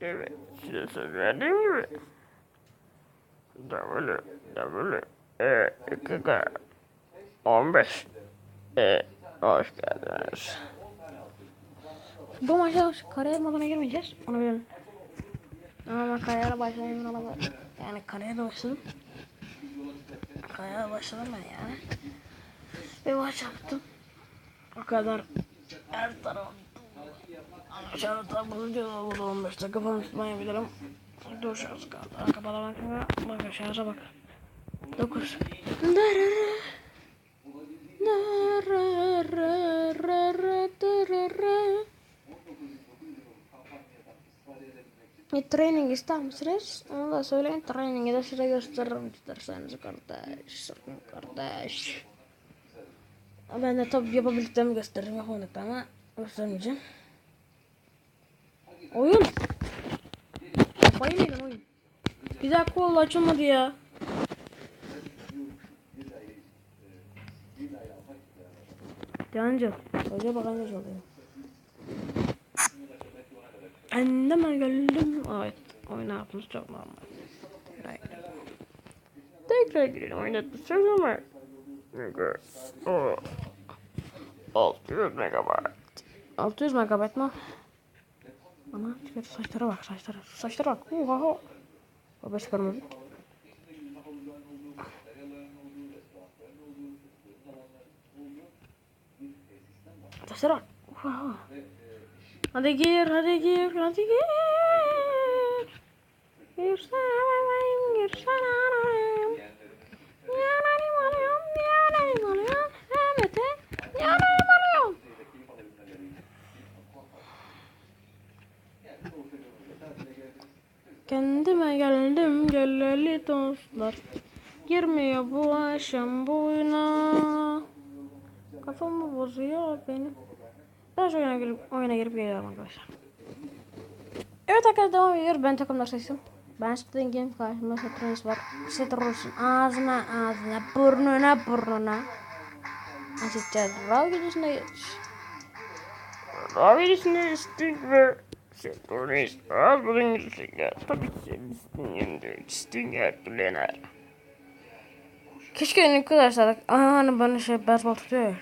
Evet, size söz verdiğim gibi. W, W, E, 2 K, 15. E, hoş geldiniz. Bu maçta kariyer moduna girmeyeceğiz. Onu bilin. Ama kariyere başlayayım ama yani kariyere başladım. Kariyere başladım ben yani. Bir maç yaptım. O kadar her taraf Aşağıda tablosu diyorlar burada 15 dakika falan tutmayabilirim. Dur şans kaldı. Arka bana bakma. Bak aşağıya bak. 9. Bir training ister misiniz? Onu da söyleyin. Training'i de size gösteririm isterseniz kardeş. Sakın kardeş. Ben de tabii yapabildiklerimi gösteririm. Yapamadıklarımı göstermeyeceğim. Oyun. Kafayı mı yedin oyun? Bir dakika oldu açılmadı ya. Yancı. Hoca bakan geç oluyor. Anneme geldim. Evet. Oyun yaptığımız çok normal. Tekrar. Girelim oynatmışız ama. Çünkü o 600 megabayt. 600 megabayt mı? Ana çıkar saçlara bak saçlara. Saçlara bak. Oha. Baba çıkarmadık. Saçlara bak. Oha. Hadi gir, hadi gir, hadi gir. Girsene, girsene Kendime geldim geleli dostlar. Girmiyor bu akşam bu oyuna. Kafamı bozuyor benim. Ben şu oyuna girip, oyuna girip geliyorum arkadaşlar. Evet arkadaşlar devam ediyoruz. Ben takımlar seçtim. Ben Sting'im karşımda Strings var. Citrus'un ağzına ağzına burnuna burnuna. Açacağız. Rav gecesine geç. Davetçisinde Sting ve Sentonis az bulun Stinger. Tabii ki Sting'in Stinger Lener. Keşke arkadaşlar. Aha hani bana şey baseball tutuyor ya.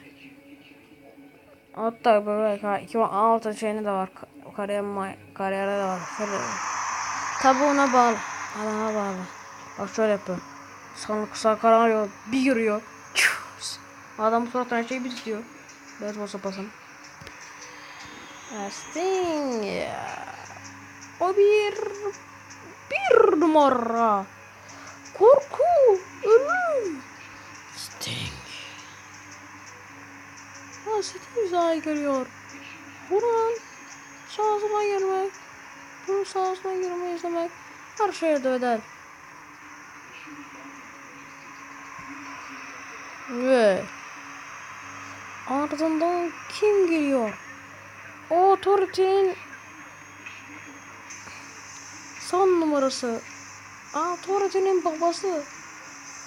Hatta böyle ka- 2016 şeyinde de var. Ka- Kariyer may kariyerde de var. Şöyle. Tabi ona bağlı. Adama bağlı. Bak şöyle yapıyor. Sana kısa kararıyor. Bir yürüyor. Adam suratına her şeyi bir tutuyor. Baseball sopasını. Sting. O bir bir numara. Korku. Ölüm. Sting. Ha Sting sahaya geliyor. Buranın sahasına girmek. Bunun sahasına girmeyi izlemek. Her şeye de öder. Ve ardından kim geliyor? Authority'nin son numarası. Authority'nin babası.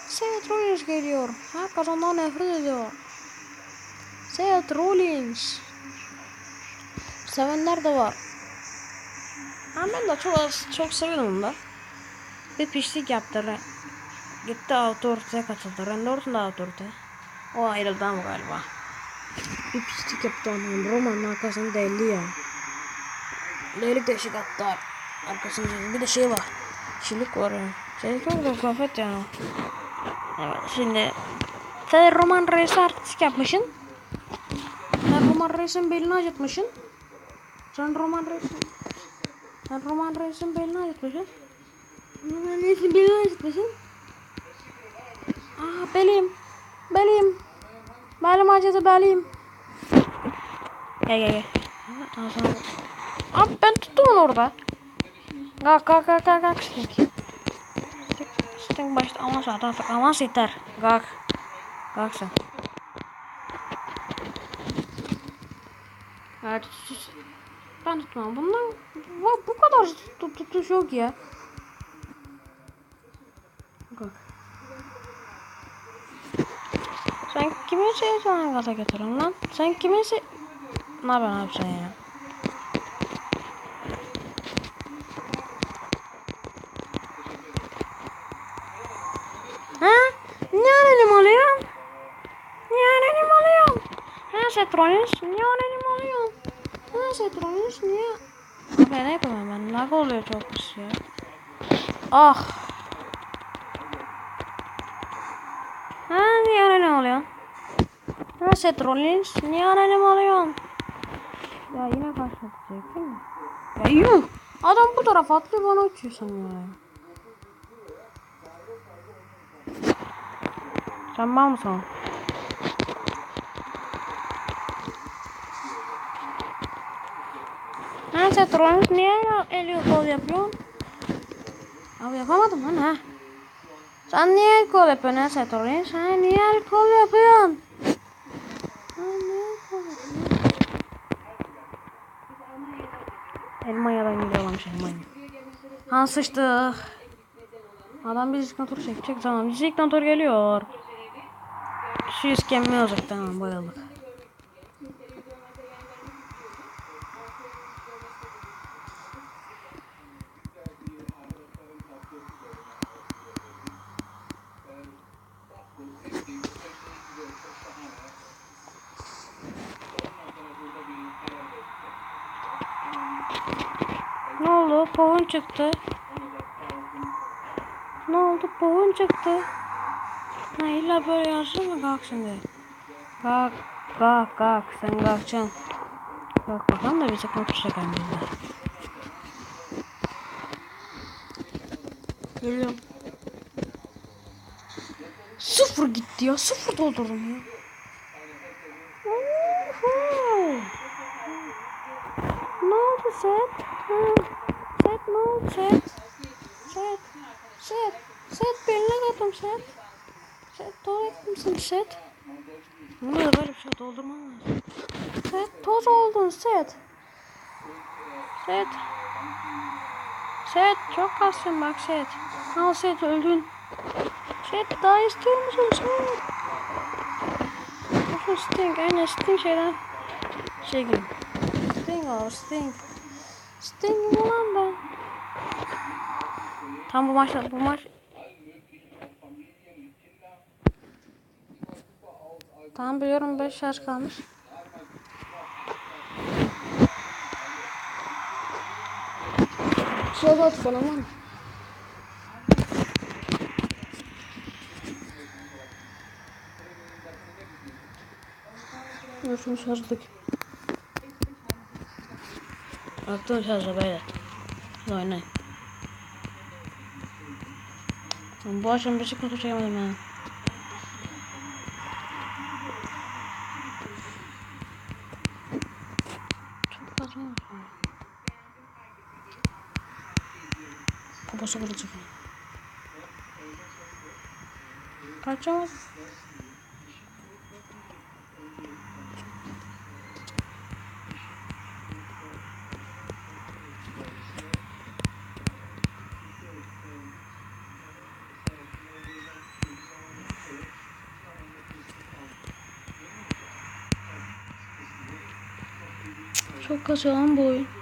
Seth Rollins geliyor. Herkes ondan nefret ediyor. Seth Rollins. Sevenler de var. Ama ben de çok çok seviyorum onu da. Bir pişlik yaptı. Gitti Authority'ye katıldı. Randy Orton da Authority. O ayrıldı ama galiba. Bir pislik yaptı onun. Roman'ın arkasını deldi ya. Delik deşik attı arkasında. Bir de şey var. Çilik var ya. Çilik çok da kıyafet yani. Evet şimdi. Sen Roman Reis'e artistik yapmışsın. Sen Roman Reis'in belini acıtmışsın. Sen Roman Reis'in... Sen Roman Reis'in belini acıtmışsın. Roman Reis'in belini acıtmışsın. Aa belim. Belim. Belim acıdı belim. Gel gel gel. Ağzına. Abi ben tuttum onu orada. Kalk kalk kalk kalk kalk. Sting, Sting başta avans at artık avans yeter. Kalk. Kalk sen. Evet. Ben tutmam. Bundan bu, kadar tut, tutuş yok ya. kimin sevdiğini gaza getiriyorsun lan? Sen kimin se... Ne yapıyorsun abi sen ya? Ha? Niye anonim alıyorum? Niye anonim alıyorum? Ha Setronis? Niye anonim alıyorum? Ha Setronis? Niye? Ben yapamam ben. Lag oluyor çok bir şey. Ah. Ha niye anonim alıyorum? Ha Setronis niye anonim oluyor? Ya yine karşılatacak değil mi? Ya yuh. Adam bu tarafa atlıyor bana uçuyor sanıyor. Sen mal mısın? Ha Saturnus niye el kol yapıyorsun? Abi yapamadım lan ha. Sen niye el kol yapıyorsun ha Saturnus? Ha niye el kol yapıyorsun? Ha niye el kol yapıyorsun? Elma yalan gidiyorlarmış elma. Ha sıçtık. Adam bir iskantör çekecek tamam. Bir iskantör geliyor. Şu iskemle olacak tamam bayıldık. Povun çıktı. Ne oldu? Povun çıktı. Ha illa böyle yansın mı? Kalk şimdi. Kalk. Kalk kalk. Sen kalkacaksın. Kalk bakalım da bize konuşacak bizde. Geliyorum. Sıfır gitti ya. Sıfır doldurdum ya. Uhu. Ne oldu Set? Ha, Oldu Set? Set. Set. Set beline kattım Set. Set tuvalet misin Set? Bunu da böyle bir şey doldurmam lazım. Set toz oldun Set. Set. Set çok kastın bak Set. Al Set öldün. Set daha istiyor musun Set? Şu Sting aynen Sting şeyden şey gibi. Sting o Sting. Sting mi lan ben? Tam bu maçta bu maç Tamam biliyorum 5 şarj kalmış. Şurada at var mı? Şunu şarjladık. Attım şarja beyler. Hadi oynayın. Lan Bu akşam bir sıkıntı çekemedim ya. Çok fazla ya. Babası vuracak. Kaçamaz. Çok kasıyor lan bu oyun.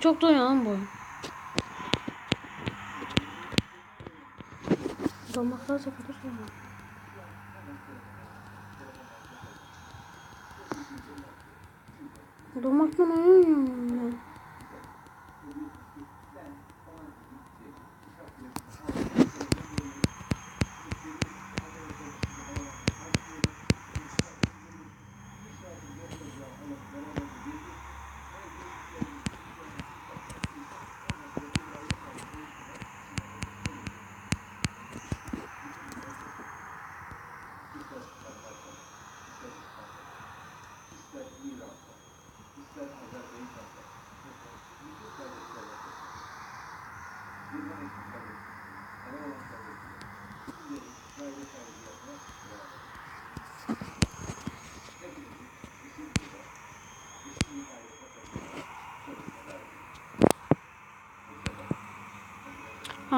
Çok donuyor bu oyun. Donmaklar sakatır sonra. Donmaktan oynayamıyorum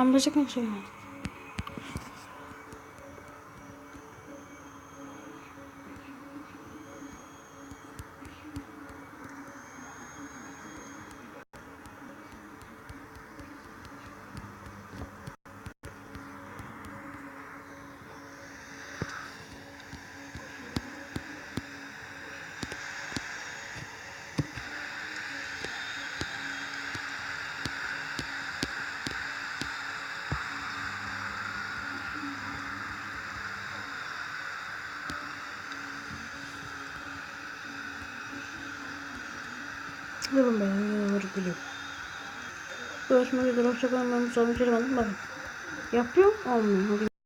ben. Mısın? Durun be, yavru gülüm. Görüşmek üzere, hoşçakalın. Ben bu çözemedim. Bakın. Yapıyor, olmuyor.